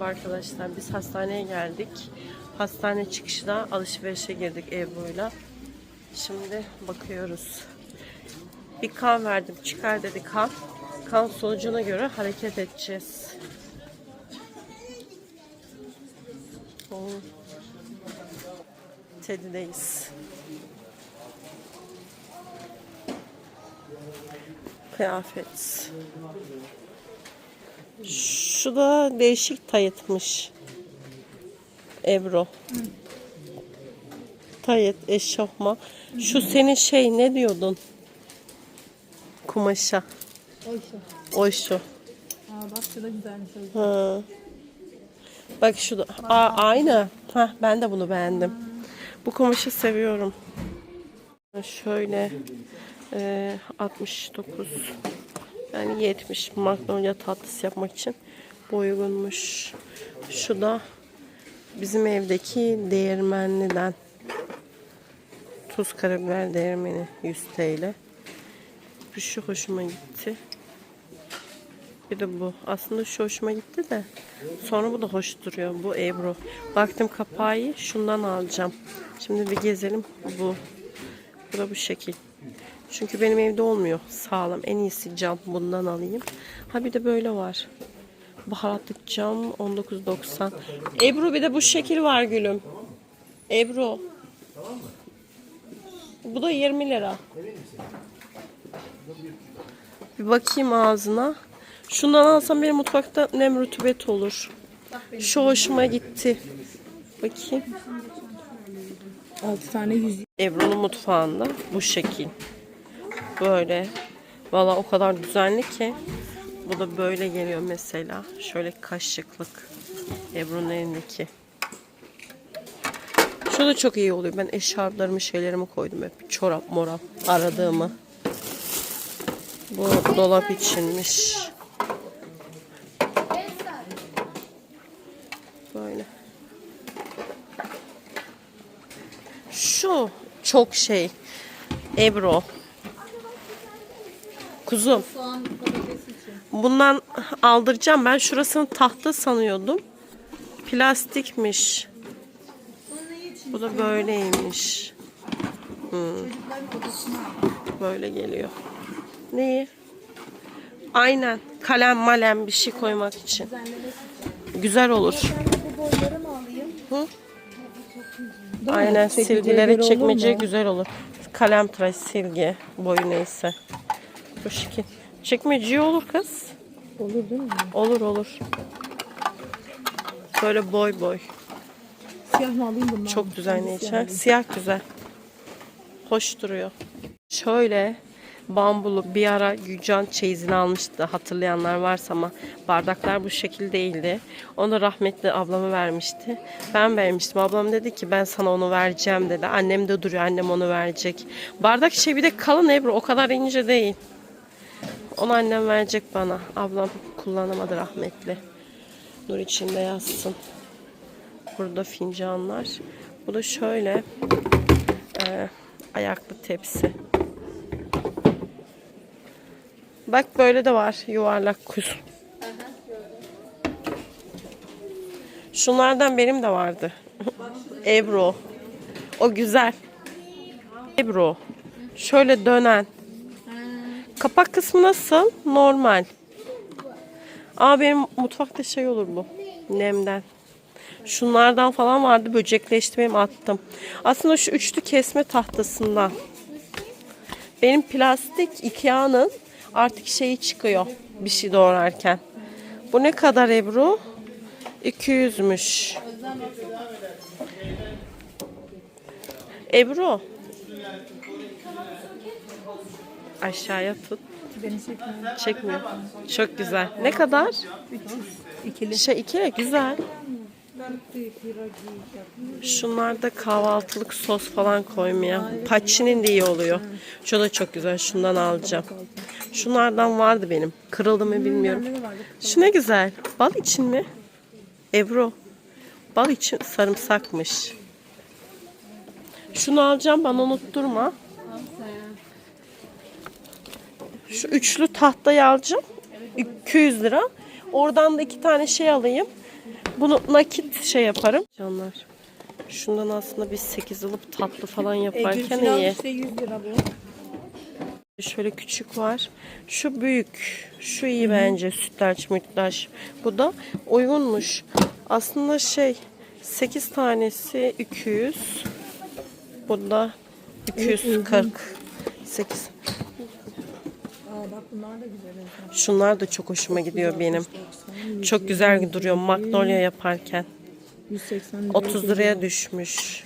Arkadaşlar biz hastaneye geldik. Hastane çıkışında alışverişe girdik Ebru'yla. Şimdi bakıyoruz. Bir kan verdim. Çıkar dedi kan. Kan sonucuna göre hareket edeceğiz. Oo. Teddy'deyiz. Kıyafet. Şu da değişik tayıtmış. Ebru. Tayet, eşofman. Şu senin şey ne diyordun? Kumaşa. O şu. O şu. Aa bak şu da güzelmiş. Ha. Bak şu da. Aa, aynı. Hah, ben de bunu beğendim. Bu kumaşı seviyorum. Şöyle e, 69 yani 70 magnolia tatlısı yapmak için bu uygunmuş. Şu da bizim evdeki değirmenliden tuz karabiber değirmeni 100 TL. Bu şu hoşuma gitti. Bir de bu. Aslında şu hoşuma gitti de. Sonra bu da hoş duruyor. Bu Ebru. Baktım kapağı. Şundan alacağım. Şimdi bir gezelim. Bu. Bu da bu şekil. Çünkü benim evde olmuyor. Sağlam. En iyisi cam. Bundan alayım. Ha bir de böyle var. Baharatlık cam 19.90. Ebru bir de bu şekil var gülüm. Ebru. Bu da 20 lira. Bir bakayım ağzına. Şundan alsam benim mutfakta nem rutubet olur. Şu hoşuma gitti. Bakayım. 6 tane 100 Ebru'nun mutfağında bu şekil. Böyle. Valla o kadar düzenli ki. Bu da böyle geliyor mesela. Şöyle kaşıklık. Ebru'nun elindeki. Şu da çok iyi oluyor. Ben eşarplarımı şeylerimi koydum hep. Çorap morap aradığımı. Bu dolap içinmiş. Böyle. Şu çok şey. Ebru. Kuzum. soğan patates için. Bundan aldıracağım. Ben şurasını tahta sanıyordum. Plastikmiş. Bu da böyleymiş. Al. Böyle geliyor. Neyi? Aynen. Kalem malem bir şey koymak için. Güzel olur. Hı? Aynen silgileri çekmece güzel olur. Kalem tıraş silgi boyu neyse. Bu şekil. Çekmece olur kız. Olur değil mi? Olur olur. Böyle boy boy. Siyah mı alayım bundan? Çok ha? alayım. Siyah güzel. Hoş duruyor. Şöyle bambulu bir ara Gülcan çeyizini almıştı hatırlayanlar varsa ama bardaklar bu şekil değildi. Onu rahmetli ablama vermişti. Ben vermiştim. Ablam dedi ki ben sana onu vereceğim dedi. Annem de duruyor annem onu verecek. Bardak şey bir de kalın Ebru o kadar ince değil. Onu annem verecek bana. Ablam kullanamadı rahmetli. Nur içinde yazsın. Burada fincanlar. Bu da şöyle e, ayaklı tepsi. Bak böyle de var yuvarlak kuş. Şunlardan benim de vardı. Ebru. O güzel. Ebru. Şöyle dönen. Kapak kısmı nasıl? Normal. Aa benim mutfakta şey olur bu. Nemden. Şunlardan falan vardı. Böcekleşti attım. Aslında şu üçlü kesme tahtasından. Benim plastik Ikea'nın artık şeyi çıkıyor. Bir şey doğrarken. Bu ne kadar Ebru? 200'müş. Ebru. Aşağıya tut. Beni çekmiyor. Çekmiyor. Çok güzel. Ne kadar? 300. İkili. Şey iki güzel. Şunlarda kahvaltılık sos falan koymaya. Paçinin de iyi oluyor. Şu da çok güzel. Şundan alacağım. Şunlardan vardı benim. Kırıldı mı bilmiyorum. Şu ne güzel. Bal için mi? Ebru. Bal için sarımsakmış. Şunu alacağım bana unutturma. Şu üçlü tahtayı alacağım. 200 lira. Oradan da iki tane şey alayım. Bunu nakit şey yaparım. Canlar. Şundan aslında biz 8 alıp tatlı falan yaparken iyi. işte 100 lira bu. Şöyle küçük var. Şu büyük. Şu iyi bence. Sütlaç mütlaç. Bu da uygunmuş. Aslında şey 8 tanesi 200. Bu da 248. Aa bak bunlar da güzel. Şunlar da çok hoşuma gidiyor benim. Çok güzel duruyor magnolia yaparken. 180 lira. 30 liraya düşmüş.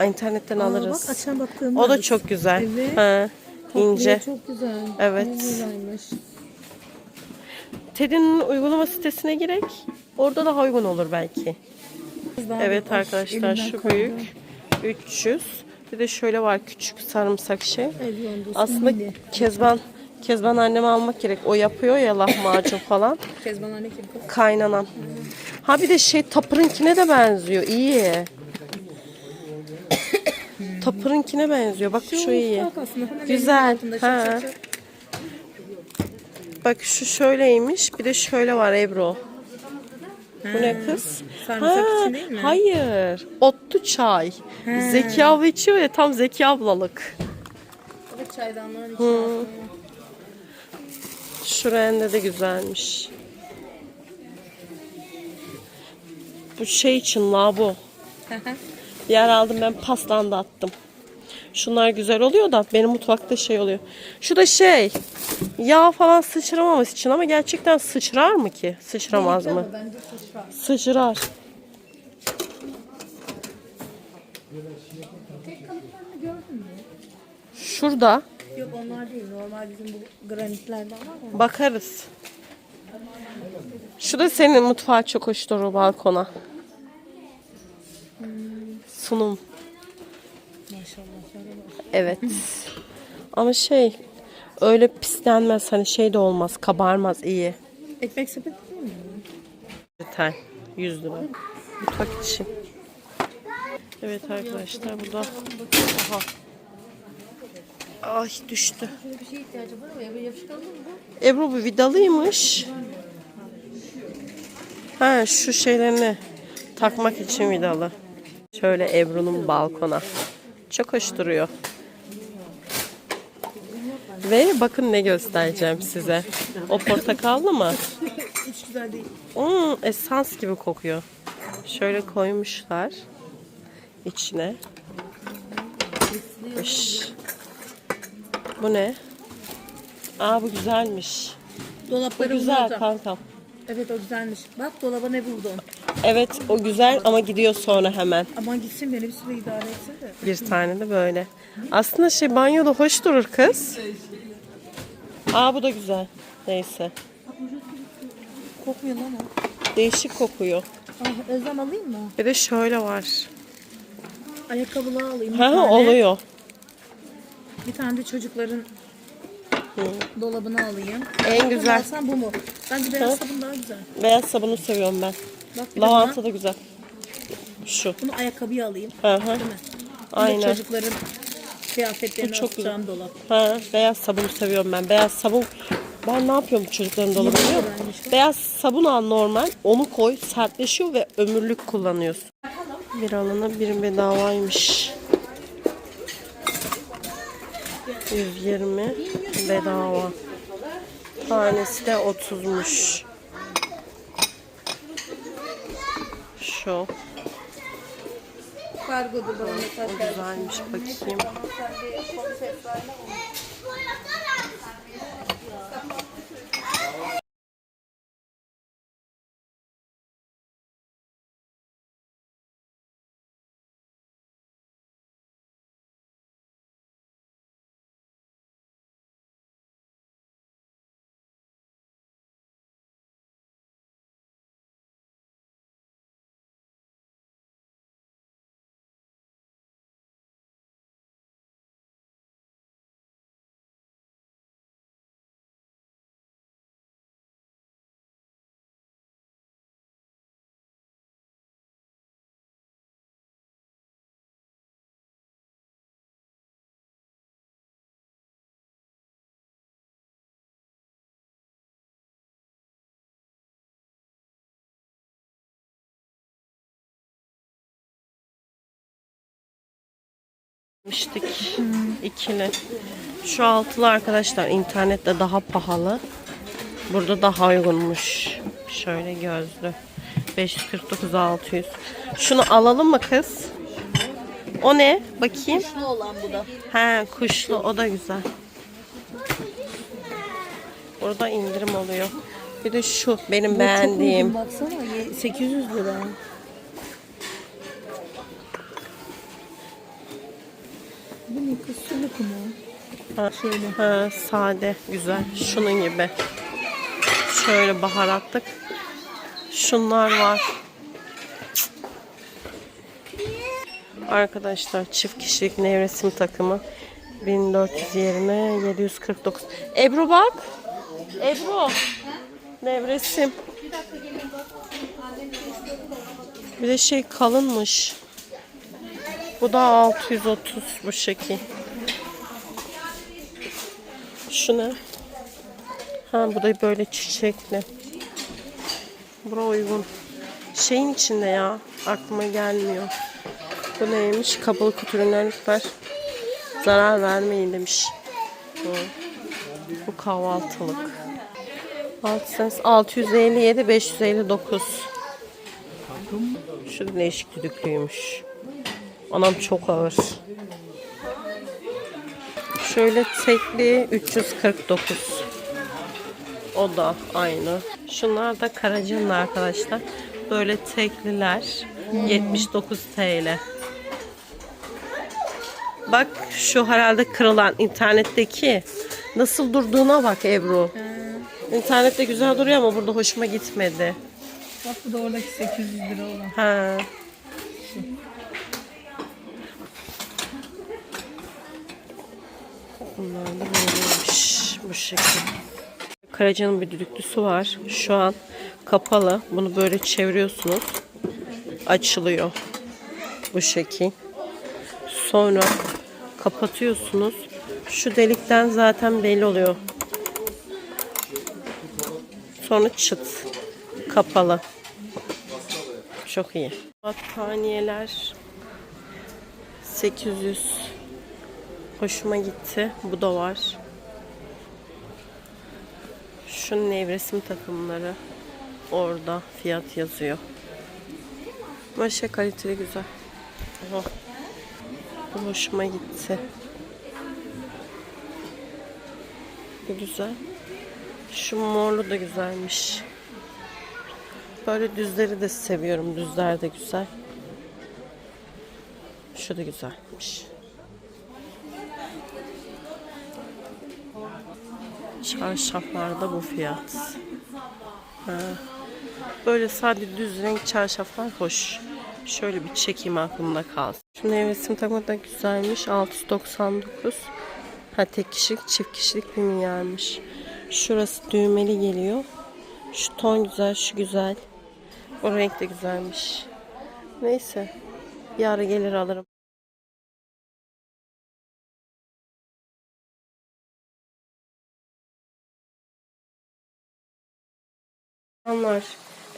Ay, İnternetten Aa, alırız. bak açan baktığım O da çok güzel. Evet. Ha, ince. Çok güzel. Evet. Teddy'nin uygulama sitesine girek. Orada daha uygun olur belki. Evet arkadaşlar şu büyük 300. Bir de şöyle var küçük sarımsak şey. Aslında. Kezban Kezban anneme almak gerek. O yapıyor ya lahmacun falan. Kezban anne kim? Kaynanam. Ha bir de şey tapırınkine de benziyor. İyi. tapırınkine benziyor. Bak şu, iyi. Güzel, ha. Bak şu şöyleymiş. Bir de şöyle var Ebru. Bu ne kız? Sarımsak için değil mi? Hayır. Otlu çay. Zeki abla içiyor ya tam Zeki ablalık. Evet çaydanlığın içine aslında. Şu rende de güzelmiş. Bu şey için la bu. Yer aldım ben pastanda attım. Şunlar güzel oluyor da benim mutfakta şey oluyor. Şu da şey yağ falan sıçramaması için ama gerçekten sıçrar mı ki? Sıçramaz mı? Bence sıçrar. Sıçrar. Tek kalıplarını gördün mü? Şurada Yok onlar değil. Normal bizim bu granitlerden var ya. bakarız. Şu da senin mutfağa çok hoş durur balkona. Sunum. Evet. Ama şey öyle pislenmez hani şey de olmaz kabarmaz iyi. Ekmek sepeti değil mi? Yeter. 100 lira. Mutfak için. Evet arkadaşlar burada. Aha. Ay düştü. Bir şeye ihtiyacı var ama yapışkanlı mı bu? Ebru bu vidalıymış. Ha şu şeylerini takmak için vidalı. Şöyle Ebru'nun balkona. Çok hoş duruyor. Ve bakın ne göstereceğim size. O portakallı mı? Hiç güzel değil. Hmm, esans gibi kokuyor. Şöyle koymuşlar içine. Iş. Bu ne? Aa bu güzelmiş. Bu Dolapları güzel bunlardan. kankam. Evet o güzelmiş. Bak dolaba ne buldum. Evet o güzel ama gidiyor sonra hemen. Aman gitsin beni bir süre idare etsin de. Bir tane de böyle. Aslında şey banyoda hoş durur kız. Aa bu da güzel. Neyse. Kokmuyor lan o. Değişik kokuyor. Ah, Özlem alayım mı? Bir de şöyle var. Ayakkabılı alayım. bir Ha tane. oluyor. Bir tane de çocukların dolabını alayım. En güzel. Alsam bu mu? Bence beyaz sabun daha güzel. Beyaz sabunu seviyorum ben. Bak bir Lavanta da güzel. Şu. bunu ayakkabıya alayım. Hı hı. Değil mi? Aynen. çocukların kıyafetlerini Bu çok asacağım dolap. Ha, beyaz sabunu seviyorum ben. Beyaz sabun ben ne yapıyorum çocukların dolabı biliyor musun? güzelmiş. Beyaz sabun al normal. Onu koy sertleşiyor ve ömürlük kullanıyorsun. Bir alana bir bedavaymış. 120 bedava. Tanesi de 30'muş. Mesaj geldi. güzelmiş bakayım. Miştik ikili. Şu altılı arkadaşlar internette daha pahalı. Burada daha uygunmuş. Şöyle gözlü. 549 600. Şunu alalım mı kız? O ne? Bakayım. Ne olan bu da? He kuşlu o da güzel. Burada indirim oluyor. Bir de şu benim beğendiğim. Baksana ye- 800 lira. Bu ne kız mu? Ha, şöyle. Ha, sade güzel. Şunun gibi. Şöyle baharatlık. Şunlar var. Arkadaşlar çift kişilik nevresim takımı 1420 749. Ebru bak. Ebru. Nevresim. Bir de şey kalınmış. Bu da 630 bu şekil. Şu ne? Ha bu da böyle çiçekli. Bura uygun. Şeyin içinde ya. Aklıma gelmiyor. Bu neymiş? Kapalı kutu ürünler lütfen. Zarar vermeyin demiş. Bu, bu kahvaltılık. 6 sens 657 559. Şu değişik düdüklüymüş. Anam çok ağır. Şöyle tekli 349. O da aynı. Şunlar da Karaca'nın arkadaşlar. Böyle tekliler 79 TL. Bak şu herhalde kırılan internetteki nasıl durduğuna bak Ebru. İnternette güzel duruyor ama burada hoşuma gitmedi. Bak bu da oradaki 800 lira olan. Ha. Bunlar. Bu şekilde. Karaca'nın bir düdüklüsü var. Şu an kapalı. Bunu böyle çeviriyorsunuz. Açılıyor. Bu şekil. Sonra kapatıyorsunuz. Şu delikten zaten belli oluyor. Sonra çıt. Kapalı. Çok iyi. Battaniyeler 800 Hoşuma gitti. Bu da var. Şu nevresim takımları orada fiyat yazıyor. Ama şey kaliteli güzel. Oha. Bu hoşuma gitti. Bu güzel. Şu morlu da güzelmiş. Böyle düzleri de seviyorum. Düzler de güzel. Şu da güzelmiş. Çarşaflarda bu fiyat. Ha. Böyle sadece düz renk çarşaflar hoş. Şöyle bir çekeyim aklımda kalsın. Şu nevresim takımı da güzelmiş. 699. Ha tek kişilik çift kişilik bir milyarmış. Şurası düğmeli geliyor. Şu ton güzel, şu güzel. O renk de güzelmiş. Neyse. Bir ara gelir alırım. Anlar.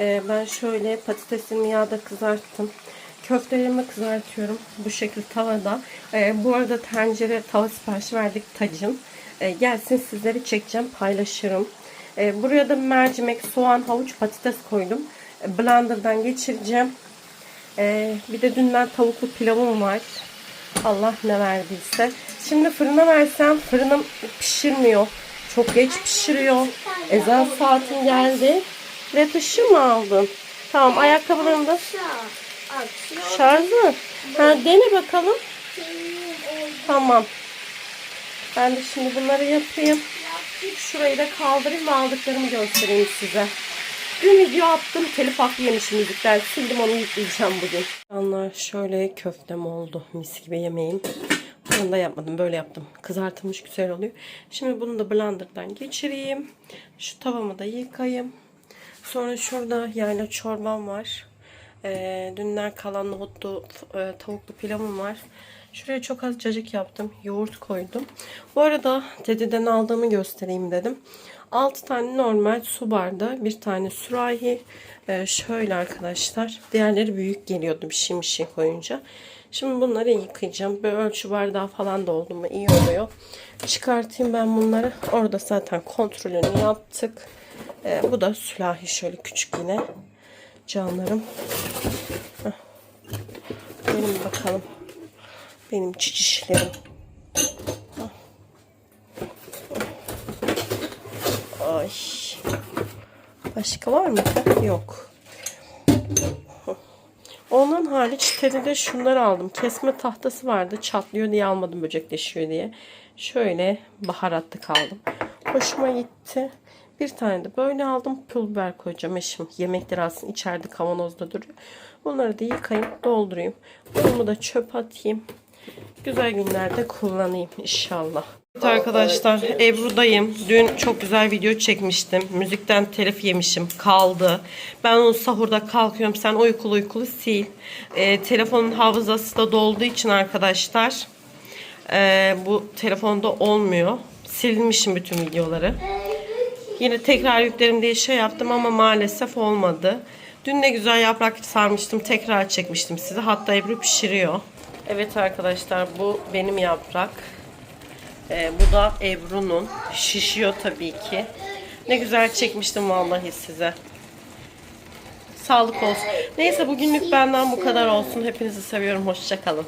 Ee, ben şöyle patatesimi yağda kızarttım. Köftelerimi kızartıyorum. Bu şekilde tavada. Ee, bu arada tencere tava siparişi verdik tacım. Ee, gelsin sizleri çekeceğim paylaşırım. Buraya da mercimek, soğan, havuç, patates koydum. Ee, blenderdan geçireceğim. Bir de dünden tavuklu pilavım var. Allah ne verdiyse. Şimdi fırına versem fırınım pişirmiyor. Çok geç pişiriyor. Ezan saatim geldi. Dışı mı aldın? Tamam ayakkabılarını da şarjı. Ha, dene bakalım. Tamam. Ben de şimdi bunları yapayım. Şurayı da kaldırayım ve aldıklarımı göstereyim size. Dün video attım. Telif hakkı yemişim müzikler. Sildim onu yükleyeceğim bugün. Anlar şöyle köftem oldu. Mis gibi yemeğim. Bunu da yapmadım. Böyle yaptım. Kızartılmış güzel oluyor. Şimdi bunu da blenderdan geçireyim. Şu tavamı da yıkayayım. Sonra şurada yayla çorbam var. Ee, dünden kalan nohutlu e, tavuklu pilavım var. Şuraya çok az cacık yaptım. Yoğurt koydum. Bu arada dededen aldığımı göstereyim dedim. 6 tane normal su bardağı. Bir tane sürahi. Ee, şöyle arkadaşlar. Diğerleri büyük geliyordu bir şey bir şey koyunca. Şimdi bunları yıkayacağım. Böyle ölçü bardağı falan da oldu mu iyi oluyor. Çıkartayım ben bunları. Orada zaten kontrolünü yaptık. Ee, bu da sülahi şöyle küçük yine. Canlarım. Heh. Benim bakalım. Benim çişlerim. Ay. Başka var mı? Yok. Onun hariç telide şunları aldım. Kesme tahtası vardı. Çatlıyor diye almadım böcekleşiyor diye. Şöyle baharatlı kaldım. Hoşuma gitti. Bir tane de böyle aldım. Pul biber koyacağım eşim. Yemekleri alsın. içeride kavanozda duruyor. Bunları da yıkayayım, doldurayım. Bunu da çöp atayım. Güzel günlerde kullanayım inşallah. Evet arkadaşlar Ebru'dayım. Dün çok güzel video çekmiştim. Müzikten telif yemişim. Kaldı. Ben onu sahurda kalkıyorum. Sen uykulu uykulu sil. Ee, telefonun hafızası da dolduğu için arkadaşlar ee, bu telefonda olmuyor. Silmişim bütün videoları. Yine tekrar yüklerim diye şey yaptım ama maalesef olmadı. Dün ne güzel yaprak sarmıştım. Tekrar çekmiştim size. Hatta Ebru pişiriyor. Evet arkadaşlar bu benim yaprak. Ee, bu da Ebru'nun. Şişiyor tabii ki. Ne güzel çekmiştim vallahi size. Sağlık olsun. Neyse bugünlük benden bu kadar olsun. Hepinizi seviyorum. Hoşçakalın.